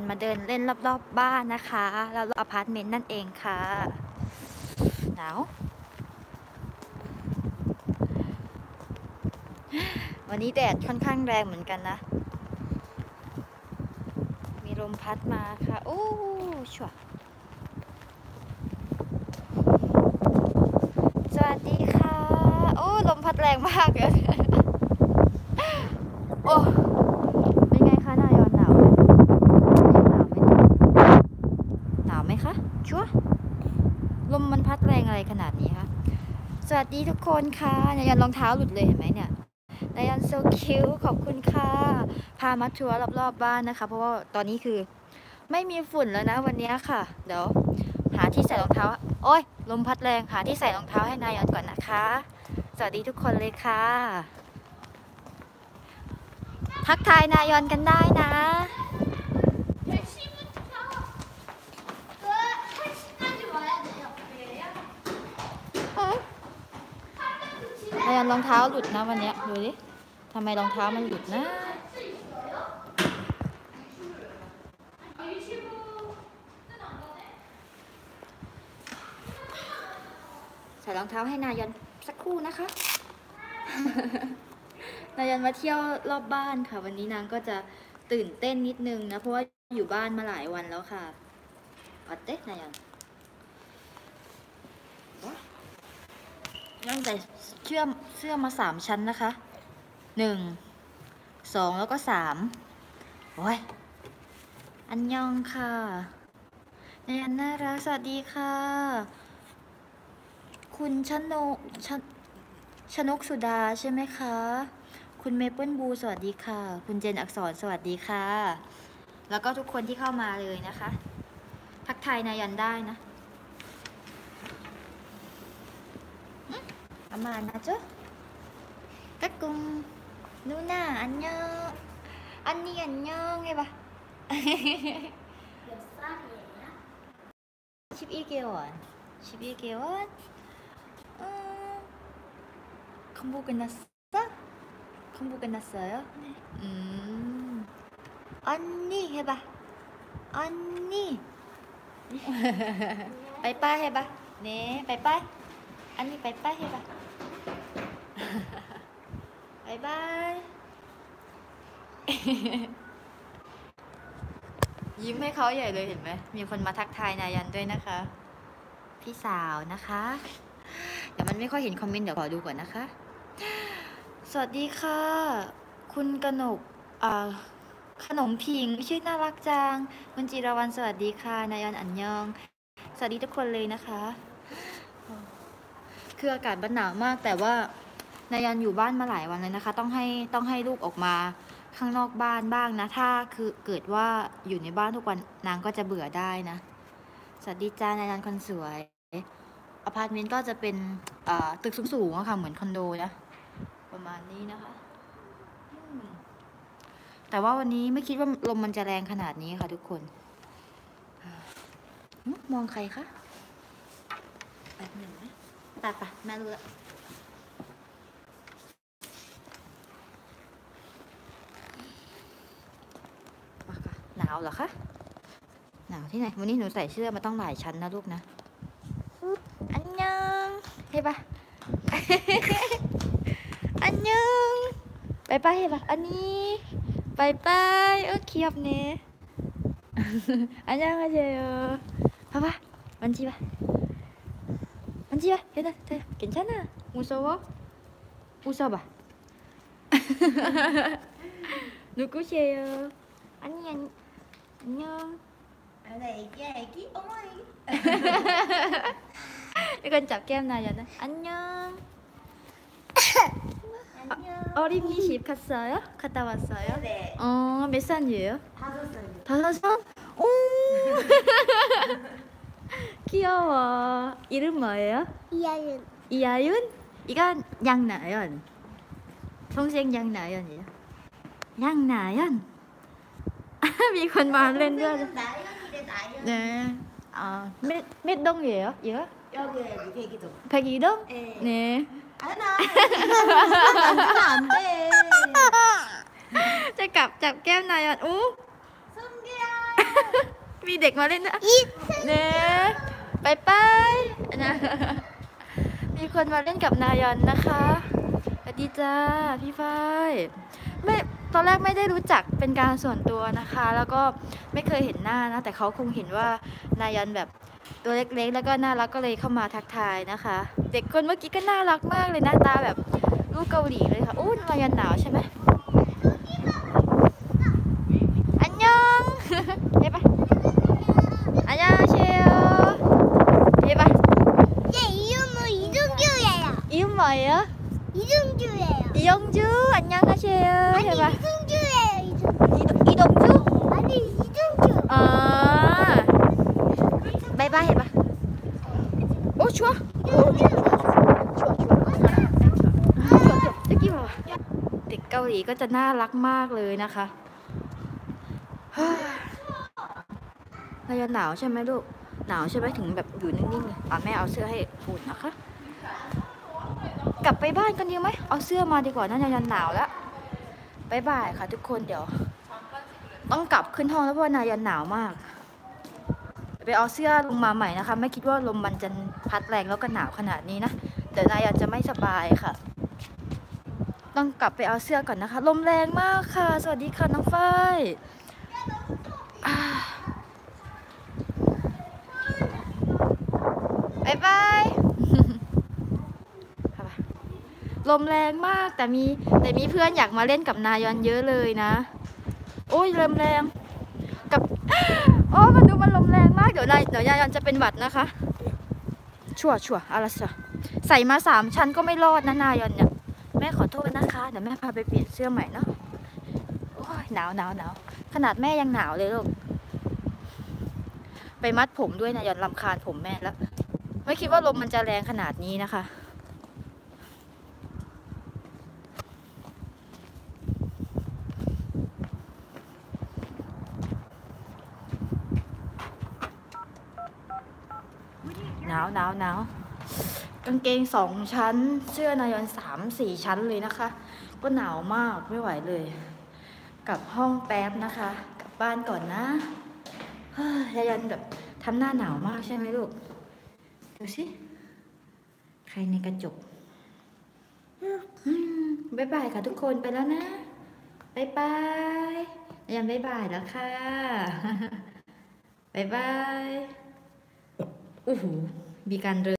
กันมาเดินเล่นรอบๆบบ้านนะคะแล้วอพาร์ตเมนต์นั่นเองค่ะ หนาว วันนี้แดดค่อนข้างแรงเหมือนกันนะ มีลมพัดมาค่ะ โอ้ชัวสวัสดีค่ะ โอ้ ลมพัดแรงมากเลย โอ้ เป็นไงคะนายอนหนาวไหมหนาวไหมหนาวไหมคะ ชัวร์ลมมันพัดแรงอะไรขนาดนี้คะ สวัส ดีทุกคนค่ะนายอนรองเท้าหลุดเลยเห็นไหมเนี่ยนายอนโซคิวขอบคุณค่ะ พามาทัวร์รอบๆบ้านนะคะ เพราะว่าตอนนี้คือไม่มีฝุ่นแล้วนะวันนี้ค่ะ เดี๋ยวหาที่ใส่รองเท้า โอ้ยลมพัดแรงหาที่ใส่รองเท้าให้นายอนก่อนนะคะ สวัสดีทุกคนเลยค่ะ ทักทายนายอนกันได้นะ นายอนรองเท้าหลุดนะวันนี้ดูดิทำไมรองเท้ามันหลุดนะใส่รองเท้าให้นายอนสักครู่นะคะ นายอนมาเที่ยวรอบบ้านค่ะ วันนี้นางก็จะตื่นเต้นนิดนึงนะ เพราะว่าอยู่บ้านมาหลายวันแล้วค่ะอดเต้นายอน ตั้งแต่เชื่อมเสื้อมาสามชั้นนะคะหนึ่งสองแล้วก็สามโอ้ยอันยองค่ะนายอนน่ารักสวัสดีค่ะ คุณชนกชชนกสุดาใช่ไหมคะ คุณเมเปิลบูสวัสดีค่ะ คุณเจนอักษรสวัสดีค่ะ แล้วก็ทุกคนที่เข้ามาเลยนะคะ ทักทายนายันได้นะ 아마 안아줘? 까꿍. 누나 안녕. 언니 안녕. 해봐. 몇 살이에요? 11개월. 11개월? 음, 공부 끝났어? 공부 끝났어요? 네. 음. 언니 해봐. 언니. 네. 빠이빠이 해봐. 네 빠이빠이. 언니 빠이빠이 해봐. บาย ยิ้มให้เขาใหญ่เลยเห็นไหม มีคนมาทักทายนายันด้วยนะคะ พี่สาวนะคะ เดี๋ยวมันไม่ค่อยเห็นคอมเมนต์เดี๋ยวขอดูก่อนนะคะ สวัสดีค่ะ คุณกนกอ่าขนมพิงชื่อน่ารักจัง คุณจิรวันสวัสดีค่ะ นายันอันยอง สวัสดีทุกคนเลยนะคะ คืออากาศบันหนาวมากแต่ว่า นายอนอยู่บ้านมาหลายวันเลยนะคะ ต้องให้ต้องให้ลูกออกมาข้างนอกบ้านบ้างนะ ถ้าคือเกิดว่าอยู่ในบ้านทุกวันนางก็จะเบื่อได้นะ สวัสดีจ้านายันคนสวยอพาร์ตเมนต์ก็จะเป็นตึกสูงๆอะค่ะเหมือนคอนโดนะประมาณนี้นะคะแต่ว่าวันนี้ไม่คิดว่าลมมันจะแรงขนาดนี้ค่ะทุกคน มองใครคะแป๊บหนึ่งนะตาปะแม่รู้ละมาค่ะหนาวเหรอคะ หนาวที่ไหน วันนี้หนูใส่เสื้อมาต้องหลายชั้นนะลูกนะ อันยังเฮ้ปะ อันยังไปไปเฮ้ปะอันนี้ไปไปเออเคียบเนี่ย อันยังอาเจอ봐봐 만지봐 만지봐 얘들 들 괜찮아 무서워 웃어봐 누구세요 아니 아니 안녕. 아, 나 애기야, 애기? 어머, 애기. 이건 잡게 하나야는 안녕. 안녕. 어, 어린이 집 갔어요? 갔다 왔어요? 네. 어, 몇 살이에요? 다섯 살. 다섯 살? 오. 귀여워. 이름 뭐예요? 이하윤. 이하윤? 이건 양나연. 동생 양나연이요. 양나연. มีคนมาเล่นด้วย 나연이래 나연 네. 아, 몇, 몇 동이에요? 얘가? 여기 여기 애기도 백이동? 네 네. 아나 만지면 안돼 จะกลับจับแก้มนายอนอู้ 성규야 เด็กมาเล่นนะเน่ไปไปนะ มีคนมาเล่นกับนายอนนะคะสวัสดีจ้าพี่ฝ้ายไม่ ตอนแรกไม่ได้รู้จักเป็นการส่วนตัวนะคะ แล้วก็ไม่เคยเห็นหน้านะ แต่เขาคงเห็นว่านายันแบบตัวเล็กๆ แล้วก็น่ารักก็เลยเข้ามาทักทายนะคะ เด็กคนเมื่อกี้ก็น่ารักมากเลยหน้าตาแบบลูกเกาหลีเลยค่ะอู้นายันหนาวใช่ไหมอันยองเฮ้ไปอันยองเชียวเฮ้ไปะเจ๊ยูมูอีดุกยูเย่อีมอเหรอ 이승규예요. 이영주 안녕하세요. 아니 해봐. 이승규예요. 이승. 이동, 이동주? 아니 이승규. 아. 바이바이 해봐. 오 좋아. 오, 좋아. 좋아 좋아. 좋아 좋아. 여기 봐. เด็กเกาหลีก็จะน่ารักมากเลยนะคะ ฮ่านายหนาวใช่ไหมลูก หนาวใช่ไหมถึงแบบอยู่นิ่งๆเลยอ่ะแม่เอาเสื้อให้ปูนนะคะ กลับไปบ้านกันดีไหมเอาเสื้อมาดีกว่าน่าจะยันหนาวแล้วบายบายค่ะทุกคนเดี๋ยว ต้องกลับขึ้นห้องแล้วเพราะนายันหนาวมาก ไปเอาเสื้อลงมาใหม่นะคะ ไม่คิดว่าลมมันจะพัดแรงแล้วก็หนาวขนาดนี้นะเดี๋ยวนายยันจะไม่สบายค่ะ ต้องกลับไปเอาเสื้อก่อนนะคะ ลมแรงมากค่ะ สวัสดีค่ะน้องฝ้ายอ่าบายบาย ค่ะ ลมแรงมากแต่มีแต่มีเพื่อนอยากมาเล่นกับนายอนเยอะเลยนะ โอ้ยลมแรงกับโอ้มันดูมันลมแรงมากเดี๋ยวนายเดี๋ยวนายอนจะเป็นหวัดนะคะ ชั่วชั่วอะไรสักใส่มาสามชั้นก็ไม่รอดนะนายอนเนี่ยแม่ขอโทษนะคะเดี๋ยวแม่พาไปเปลี่ยนเสื้อใหม่เนาะโอ้ยหนาวหนาวหนาวขนาดแม่ยังหนาวเลยลูกไปมัดผมด้วยนายอนลำคาญผมแม่แล้วไม่คิดว่าลมมันจะแรงขนาดนี้นะคะ หนาวหนาวนาวกางเกงสองชั้น เสื้อนายอนสามสี่ชั้นเลยนะคะ ก็หนาวมากไม่ไหวเลย กลับห้องแป๊บนะคะ กลับบ้านก่อนนะเฮ้ยนายอนแบบทำหน้าหนาวมากใช่ไหมลูก ดูสิ ใครในกระจกบ๊ายบายค่ะทุกคนไปแล้วนะบ๊ายบายยังบ๊ายบายแล้วค่ะบ๊ายบายโอ้โห Bikandre